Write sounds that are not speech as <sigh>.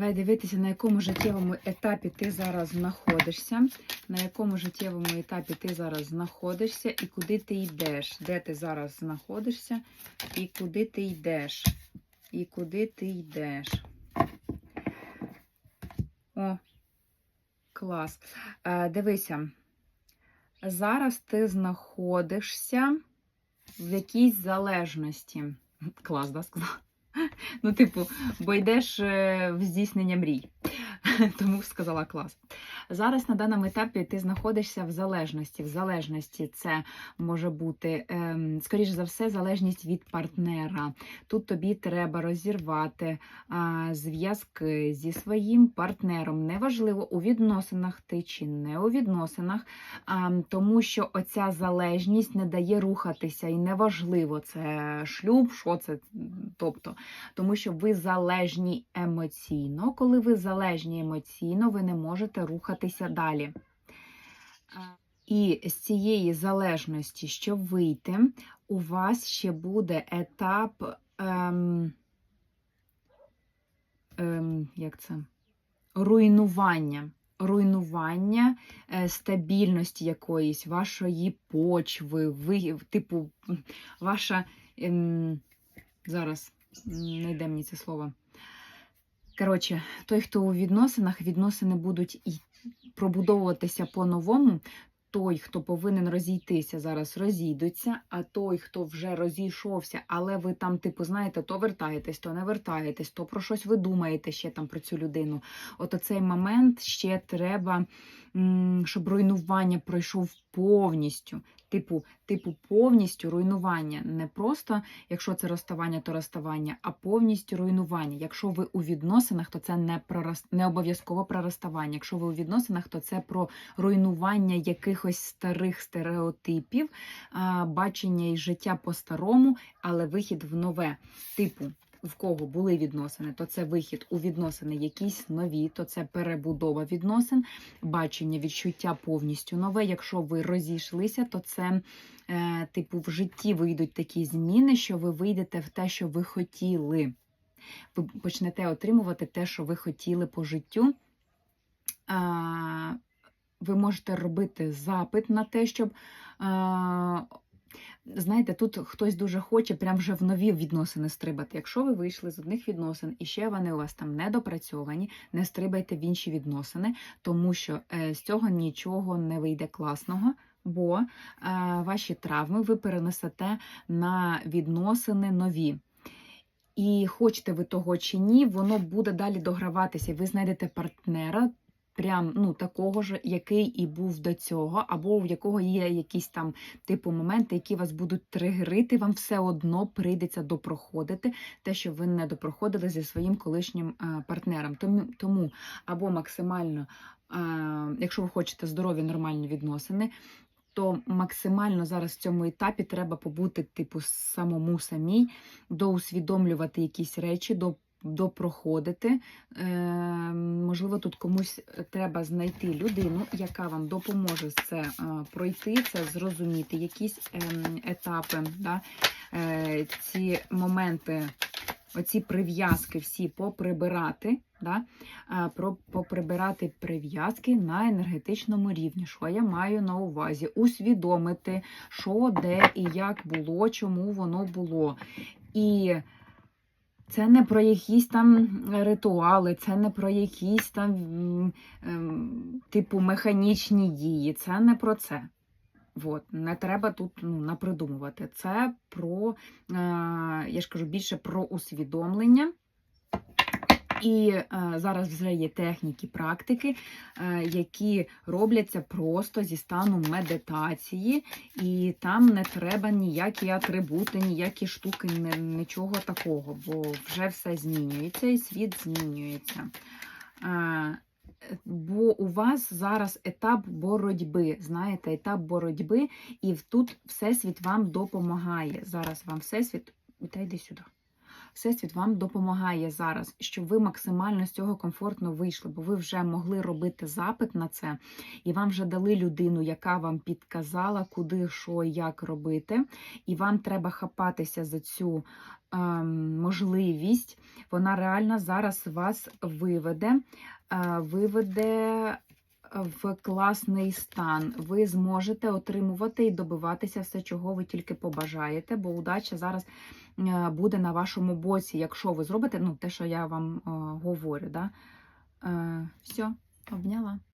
Давай дивитися, на якому життєвому етапі ти зараз знаходишся, на якому життєвому етапі ти зараз знаходишся і куди ти йдеш, де ти зараз знаходишся, і куди ти йдеш, і куди ти йдеш. О, клас. Е, дивися, зараз ти знаходишся в якійсь залежності. Клас, да, сказала? Ну, типу, бо йдеш е, в здійснення мрій. <laughs> Тому сказала клас. Зараз на даному етапі ти знаходишся в залежності. В залежності це може бути, ем, скоріш за все, залежність від партнера. Тут тобі треба розірвати зв'язки зі своїм партнером. Неважливо, у відносинах ти чи не у відносинах, а, тому що оця залежність не дає рухатися, і неважливо, це шлюб, що це. Тобто, тому що ви залежні емоційно. Коли ви залежні емоційно, ви не можете рухатися далі. І з цієї залежності, щоб вийти, у вас ще буде етап. Ем, ем, як це? Руйнування. Руйнування е, стабільності якоїсь, вашої почви, ви, типу, ваша. Ем, зараз не йде мені це слово. Коротше, той, хто у відносинах, відносини будуть і пробудовуватися по-новому. Той, хто повинен розійтися, зараз розійдуться, а той, хто вже розійшовся, але ви там, типу, знаєте, то вертаєтесь, то не вертаєтесь, то про щось ви думаєте ще там про цю людину. От оцей момент ще треба, щоб руйнування пройшов повністю. Типу, типу, повністю руйнування. Не просто, якщо це розставання, то розставання, а повністю руйнування. Якщо ви у відносинах, то це не про не обов'язково про розставання. Якщо ви у відносинах, то це про руйнування якихось старих стереотипів, бачення і життя по-старому, але вихід в нове. Типу, в кого були відносини, то це вихід у відносини якісь нові, то це перебудова відносин, бачення, відчуття повністю нове. Якщо ви розійшлися, то це, е, типу, в житті вийдуть такі зміни, що ви вийдете в те, що ви хотіли. Ви почнете отримувати те, що ви хотіли по життю. Ви можете робити запит на те, щоб. Знаєте, тут хтось дуже хоче прям вже в нові відносини стрибати. Якщо ви вийшли з одних відносин і ще вони у вас там недопрацьовані, не стрибайте в інші відносини, тому що е, з цього нічого не вийде класного. Бо е, ваші травми ви перенесете на відносини нові. І хочете ви того чи ні, воно буде далі дограватися. Ви знайдете партнера, прям ну такого ж, який і був до цього, або в якого є якісь там типу моменти, які вас будуть тригерити, вам все одно прийдеться допроходити те, що ви не допроходили зі своїм колишнім е, партнером. Тому, або максимально, е, якщо ви хочете здорові нормальні відносини. То максимально зараз в цьому етапі треба побути, типу, самому самій, доусвідомлювати якісь речі, до допроходити. Е, можливо, тут комусь треба знайти людину, яка вам допоможе це е, пройти, це зрозуміти, якісь ем, етапи, да? е, ці моменти, оці прив'язки всі поприбирати. Да? Про поприбирати прив'язки на енергетичному рівні. Що я маю на увазі? Усвідомити, що, де і як було, чому воно було. І це не про якісь там ритуали, це не про якісь там ем, типу механічні дії. Це не про це. От, не треба тут ну, напридумувати. Це про, е, я ж кажу, більше про усвідомлення. І е, зараз вже є техніки, практики, е, які робляться просто зі стану медитації, і там не треба ніякі атрибути, ніякі штуки, ні- нічого такого, бо вже все змінюється і світ змінюється. Е, Бо у вас зараз етап боротьби, знаєте, етап боротьби, і тут Всесвіт вам допомагає. Зараз вам Всесвіт, та сюди. Всесвіт вам допомагає зараз, щоб ви максимально з цього комфортно вийшли, бо ви вже могли робити запит на це, і вам вже дали людину, яка вам підказала, куди, що, як робити. І вам треба хапатися за цю ем, можливість. Вона реально зараз вас виведе, е, виведе в класний стан. Ви зможете отримувати і добиватися все, чого ви тільки побажаєте, бо удача зараз е, буде на вашому боці, якщо ви зробите ну, те, що я вам е, говорю. Да? Е, все, обняла.